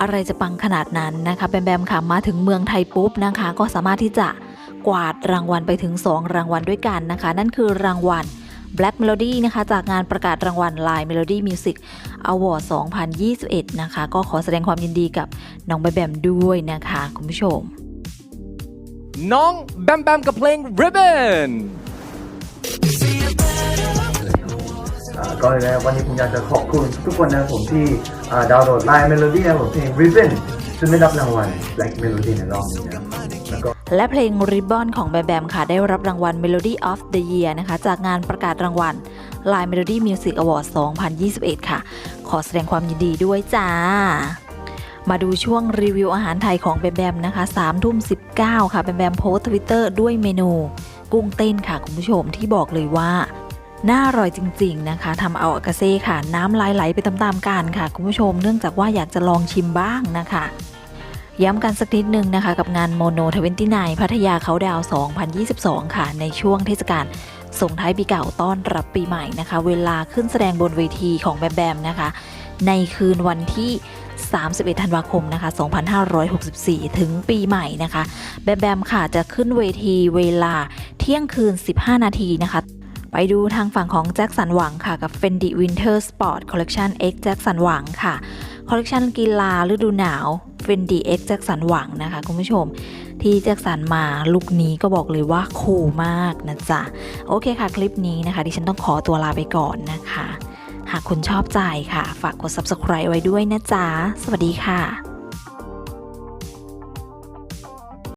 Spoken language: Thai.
อะไรจะปังขนาดนั้นนะคะแบมแบมค่ะมาถึงเมืองไทยปุ๊บนะคะ ก็สามารถที่จะกวาดรางวัลไปถึง 2 รางวัลด้วยกันนะคะ นั่นคือรางวัล Black Melody นะคะจากงานประกาศรางวัล Line Melody Music Award 2021 นะคะ ก็ขอแสดงความยินดีกับน้องแบมแบมด้วยนะคะ คุณผู้ชม น้องแบมแบมกับเพลง Ribbon ก็เลยนะวันนี้ผมอยากจะขอบคุณทุกคนนะครับผมที่ดาวน์โหลดไลน์เมโลดี้นะครับผมเพลง Ribbon ซึ่งได้รับรางวัล Black Melody ในรอบนี้นะแล้วก็และเพลง Ribbon ของแบมแบมค่ะ ได้รับรางวัล Melody of the Year นะคะ จากงานประกาศรางวัล Line Melody Music Award 2021 ค่ะ ขอแสดงความยินดีด้วยจ้า มาดูช่วงรีวิวอาหารไทยของแบมแบมนะคะ3ทุ่ม19 ค่ะ แบมแบมโพสทวิตเตอร์ด้วยเมนู กุ้งเต้นค่ะ คุณผู้ชมที่บอกเลยว่า น่าอร่อยจริง ๆ นะคะทำเอาอากาเซ่ค่ะ น้ำลายไหลไปตามๆกันค่ะ คุณผู้ชมเนื่องจากว่าอยากจะลองชิมบ้างนะคะ ย้ำกันสักนิดนึงนะคะ กับงานโมโนทเวนตี้ไนพัทยาเขาดาวน์2022 ค่ะ ในช่วงเทศกาลส่งท้ายปีเก่าต้อนรับปีใหม่นะคะ เวลาขึ้นแสดงบนเวทีของแบมแบมนะคะ ในคืนวันที่ 31 ธันวาคมนะคะ 2564 ถึงปีใหม่นะคะ แบมแบมค่ะจะขึ้นเวทีเวลาเที่ยงคืน 15 นาทีนะคะ ไปดูทางฝั่งของแจ็คสันหวังค่ะ กับ Fendi Winter Sport Collection X แจ็คสันหวังค่ะ คอลเลกชันกีฬาฤดูหนาว Fendi X แจ็คสันหวังนะคะ คุณผู้ชมที่แจ็คสันมาลุคนี้ก็บอกเลยว่าคูลมากนะจ๊ะ โอเคค่ะ คลิปนี้นะคะ ดิฉันต้องขอตัวลาไปก่อนนะคะ หากคุณชอบใจค่ะ ฝากกด subscribe ไว้ด้วยนะจ๊ะ สวัสดีค่ะ